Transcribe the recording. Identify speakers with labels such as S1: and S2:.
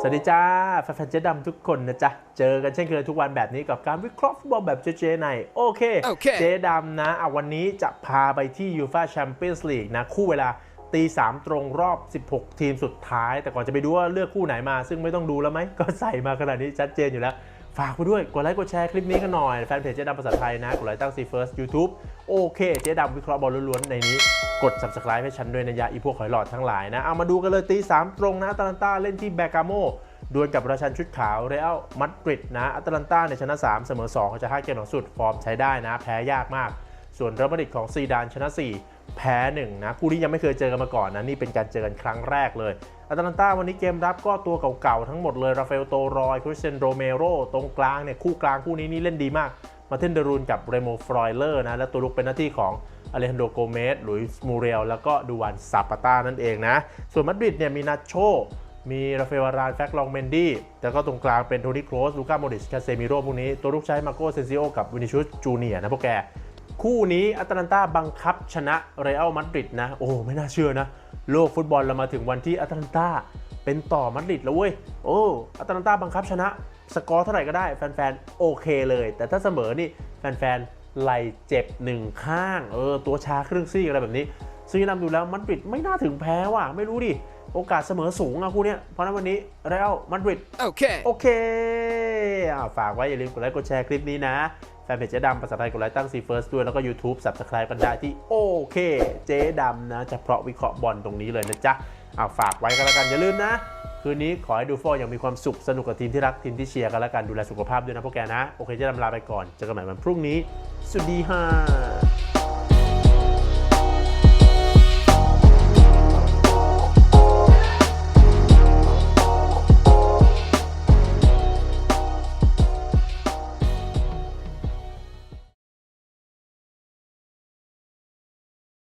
S1: สวัสดีจ้าแฟนๆเจ๊ดำทุกคนนะจ๊ะ เจอกันเช่นเคยทุกวันแบบนี้กับการวิเคราะห์ฟุตบอลแบบเจ๊ๆในโอเค
S2: โอเค
S1: เจ๊ดำนะเอาวันนี้จะพาไปที่ยูฟาแชมเปี้ยนส์ลีกนะ คู่เวลาตีสามตรงรอบ 16 ทีมสุดท้าย แต่ก่อนจะไปดูว่าเลือกคู่ไหนมา ซึ่งไม่ต้องดูแล้วไหม ก็ใส่มาขนาดนี้ชัดเจนอยู่แล้ว ฝากไปด้วยกดไลค์กดแชร์คลิปนี้กันหน่อย แฟนเพจเจ๊ดำภาษาไทยนะกดไลค์ตั้งซีเฟิร์สยูทูบโอเค เจ๊ดำวิเคราะห์บอลล้วนๆในนี้ กด subscribe ให้ฉันด้วยนะยะอีพวกหอยหลอดทั้งหลายนะ เอามาดูกันเลยตีสามตรงนะอาตาลันตาเล่นที่แบกาโมดวลกับราชันชุดขาวเรอัลมาดริดนะอัตแลนตาในชนะ 3 เสมอ2เขาจะ5เกมหลังสุดฟอร์มใช้ได้นะ แพ้ยากมาก ส่วนเรอัลมาดริดของซีดานชนะ 4 แพ้1นะคู่นี้ยังไม่เคยเจอกันมาก่อนนะนี่เป็นการเจอกันครั้งแรกเลยอัตแลนตาวันนี้เกมรับก็ตัวเก่าๆทั้งหมดเลยราฟาเอลโตรอยคริสเตนโรเมโรตรงกลางเนี่ยคู่กลางคู่นี้นี่เล่นดีมาก มาเทนเดรูนกับเรโมฟรอยเลอร์นะและตัวลุกเป็นหน้าที่ของอเลฮันโดโกเมสหลุยส์มูเรลแล้วก็ดูวันซาปาต้านั่นเองนะ ส่วนมาดริดเนี่ยมีนาโชมีราฟาเอลวารานแฟกลองเมนดี้แล้วก็ตรงกลางเป็นโทนี่โครสลูก้าโมดิชคาเซมิโร่พวกนี้ตัวลูกใช้มาโกเซนซิโอกับวินิชุสจูเนียนะพวกแก คู่นี้อัตแลนตาบังคับชนะเรอัลมาดริดนะ โอ้ไม่น่าเชื่อนะ โลกฟุตบอลเรามาถึงวันที่อัตแลนตาเป็นต่อมาดริดแล้วเว้ย โอ้อัตแลนตาบังคับชนะ สกอร์เท่าไหร่ก็ได้ แฟนๆ โอเคเลย แต่ถ้าเสมอนี่แฟนๆไหลเจ็บหนึ่งข้าง เออ ตัวชาครึ่งซี่อะไรแบบนี้ ซึ่งนำดูแล้วมาดริดไม่น่าถึงแพ้ว่ะไม่รู้ดิโอกาสเสมอสูงอะคู่เนี้ยเพราะฉะนั้นวันนี้เรอัลมาดริด
S2: Okay.
S1: โอเคอ่า ฝากไว้อย่าลืมกดไลค์กดแชร์คลิปนี้นะ แฟนเพจเจ๊ดำภาษาไทยกดไลค์ตั้งซีเฟิร์สด้วย แล้วก็ YouTube Subscribe กันได้ที่โอเค เจ๊ดำนะจะเพาะวิเคราะห์บอลตรงนี้เลยนะจ๊ะเอาฝากไว้กันแล้วกันอย่าลืมนะคืนนี้ขอให้ดูฟอลอย่างมีความสุขสนุกกับทีมที่รักทีมที่เชียร์กันแล้วกันดูแลสุขภาพด้วยนะพวกแกนะ โอเคเจ๊ดำลาไปก่อนเจอกันใหม่วันพรุ่งนี้สวัสดีฮ่า